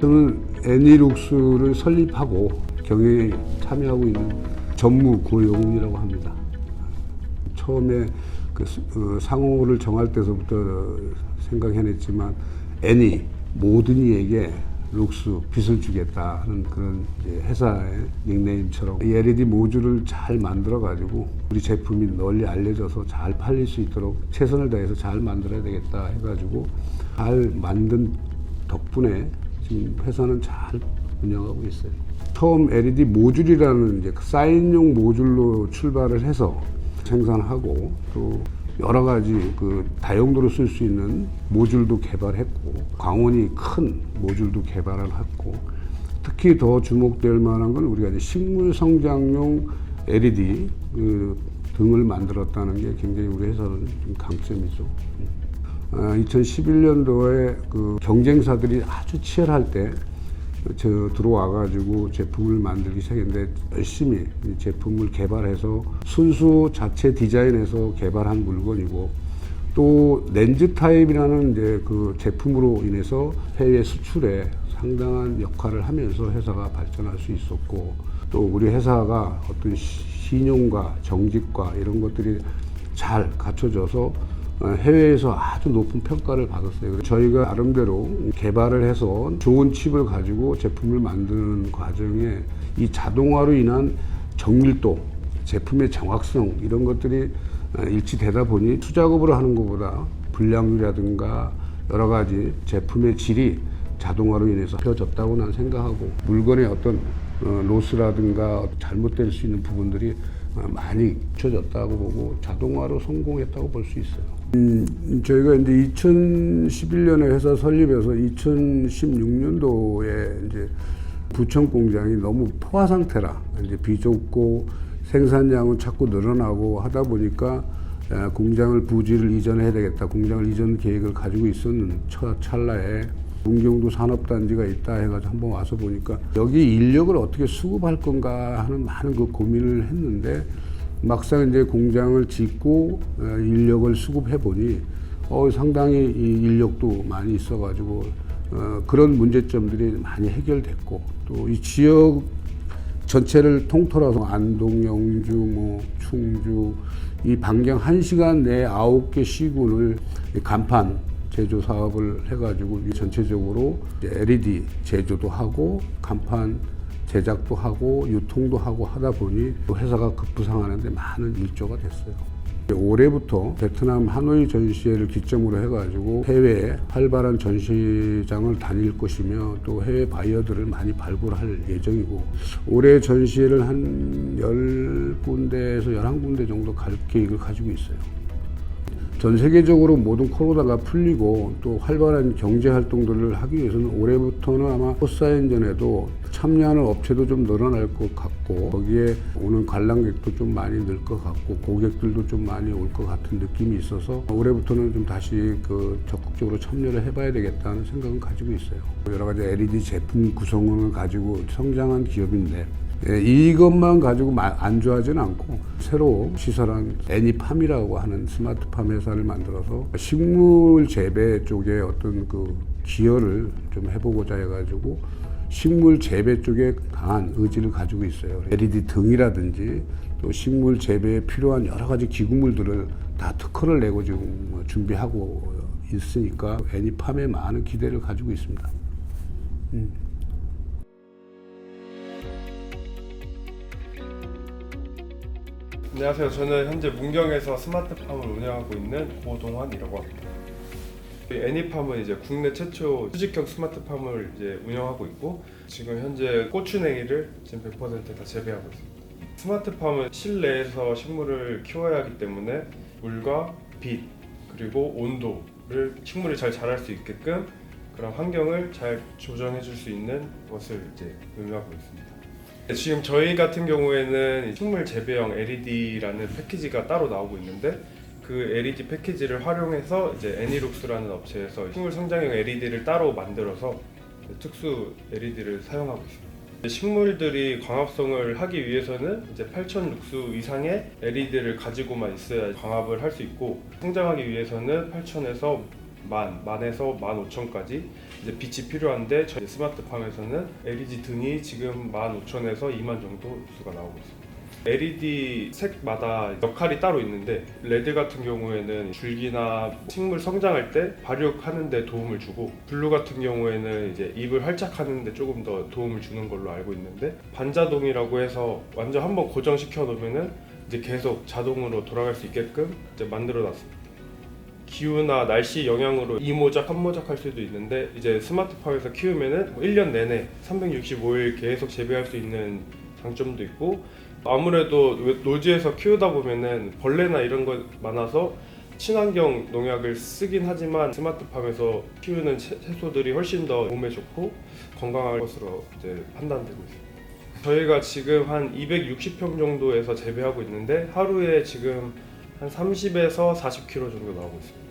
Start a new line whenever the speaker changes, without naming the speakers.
저는 애니룩스를 설립하고 경영에 참여하고 있는 전무 고영훈이라고 합니다. 처음에 그 스- 어, 상호를 정할 때서부터 생각해냈지만 애니 모든 이에게 룩스 빚을 주겠다 하는 그런 회사의 닉네임처럼 이 LED 모듈을 잘 만들어 가지고 우리 제품이 널리 알려져서 잘 팔릴 수 있도록 최선을 다해서 잘 만들어야 되겠다 해가지고 잘 만든 덕분에 지금 회사는 잘 운영하고 있어요. 처음 LED 모듈이라는 이제 그 사인용 모듈로 출발을 해서 생산하고 또 여러 가지 그 다용도로 쓸 수 있는 모듈도 개발했고 광원이 큰 모듈도 개발을 했고 특히 더 주목될 만한 건 우리가 이제 식물 성장용 LED 그 등을 만들었다는 게 굉장히 우리 회사는 좀 강점이죠. 아, 2011년도에 그 경쟁사들이 아주 치열할 때 저 들어와가지고 제품을 만들기 시작했는데 열심히 이 제품을 개발해서 순수 자체 디자인해서 개발한 물건이고 또 렌즈 타입이라는 이제 그 제품으로 인해서 해외 수출에 상당한 역할을 하면서 회사가 발전할 수 있었고 또 우리 회사가 어떤 시- 신용과 정직과 이런 것들이 잘 갖춰져서 어, 해외에서 아주 높은 평가를 받았어요. 저희가 나름대로 개발을 해서 좋은 칩을 가지고 제품을 만드는 과정에 이 자동화로 인한 정밀도, 제품의 정확성 이런 것들이 어, 일치되다 보니 투작업으로 하는 것보다 불량률이라든가 여러 가지 제품의 질이 자동화로 인해서 펴졌다고 난 생각하고 물건의 어떤 어, 로스라든가 잘못될 수 있는 부분들이 어, 많이 쳐졌다고 보고 자동화로 성공했다고 볼 수 있어요. 음, 저희가 이제 2011년에 회사 설립해서 2016년도에 이제 부천 공장이 너무 포화 상태라 이제 비좁고 생산량은 자꾸 늘어나고 하다 보니까 에, 공장을 부지를 이전해야 되겠다. 공장을 이전 계획을 가지고 있었는 첫 찰나에 문경도 산업단지가 있다 해가지고 한번 와서 보니까 여기 인력을 어떻게 수급할 건가 하는 많은 그 고민을 했는데 막상 이제 공장을 짓고 어, 인력을 수급해 보니 어, 상당히 이 인력도 많이 있어가지고 어, 그런 문제점들이 많이 해결됐고 또 이 지역 전체를 통틀어서 안동, 영주, 뭐 충주 이 반경 1시간 내에 9개 시군을 이 간판 제조 사업을 해가지고 이 전체적으로 LED 제조도 하고 간판 제작도 하고 유통도 하고 하다 보니 또 회사가 급부상하는데 많은 일조가 됐어요. 올해부터 베트남 하노이 전시회를 기점으로 해가지고 해외에 활발한 전시장을 다닐 것이며 또 해외 바이어들을 많이 발굴할 예정이고 올해 전시회를 한 10군데에서 11군데 정도 갈 계획을 가지고 있어요. 전 세계적으로 모든 코로나가 풀리고 또 활발한 경제 활동들을 하기 위해서는 올해부터는 아마 포사인전에도 참여하는 업체도 좀 늘어날 것 같고 거기에 오는 관람객도 좀 많이 늘 것 같고 고객들도 좀 많이 올 것 같은 느낌이 있어서 올해부터는 좀 다시 그 적극적으로 참여를 해봐야 되겠다는 생각은 가지고 있어요. 여러 가지 LED 제품 구성원을 가지고 성장한 기업인데 예, 이것만 가지고 마- 안주하지는 않고 새로 시설한 애니팜이라고 하는 스마트팜 회사를 만들어서 식물 재배 쪽에 어떤 그 기여를 좀 해보고자 해가지고 식물 재배 쪽에 강한 의지를 가지고 있어요. LED 등이라든지 또 식물 재배에 필요한 여러 가지 기구물들을 다 특허를 내고 지금 뭐 준비하고 있으니까 애니팜에 많은 기대를 가지고 있습니다.
안녕하세요. 저는 현재 문경에서 스마트팜을 운영하고 있는 고동환이라고 합니다. 이 애니팜은 이제 국내 최초 수직형 스마트팜을 이제 운영하고 있고 지금 현재 고추냉이를 지금 100%다 재배하고 있습니다. 스마트팜은 실내에서 식물을 키워야 하기 때문에 물과 빛 그리고 온도를 식물이 잘 자랄 수 있게끔 그런 환경을 잘 조정해 줄 수 있는 것을 이제 의미하고 있습니다. 지금 저희 같은 경우에는 식물 재배용 LED라는 패키지가 따로 나오고 있는데 그 LED 패키지를 활용해서 이제 애니룩스라는 업체에서 식물 성장용 LED를 따로 만들어서 특수 LED를 사용하고 있습니다. 식물들이 광합성을 하기 위해서는 이제 8,000 룩스 이상의 LED를 가지고만 있어야 광합을 할 수 있고 성장하기 위해서는 8,000에서 만, 만에서 만 오천까지 이제 빛이 필요한데 저희 스마트팜에서는 LED 등이 지금 만 오천에서 2만 정도 수가 나오고 있습니다. LED 색마다 역할이 따로 있는데 레드 같은 경우에는 줄기나 식물 성장할 때 발육하는 데 도움을 주고 블루 같은 경우에는 이제 잎을 활착하는 데 조금 더 도움을 주는 걸로 알고 있는데 반자동이라고 해서 완전 한번 고정시켜 놓으면은 이제 계속 자동으로 돌아갈 수 있게끔 이제 만들어 놨습니다. 기후나 날씨 영향으로 이모작 한모작 할 수도 있는데 이제 스마트팜에서 키우면은 뭐 1년 내내 365일 계속 재배할 수 있는 장점도 있고 아무래도 노지에서 키우다 보면은 벌레나 이런 거 많아서 친환경 농약을 쓰긴 하지만 스마트팜에서 키우는 채- 채소들이 훨씬 더 몸에 좋고 건강할 것으로 이제 판단되고 있습니다. 저희가 지금 한 260평 정도에서 재배하고 있는데 하루에 지금 한 30에서 40kg 정도 나오고 있습니다.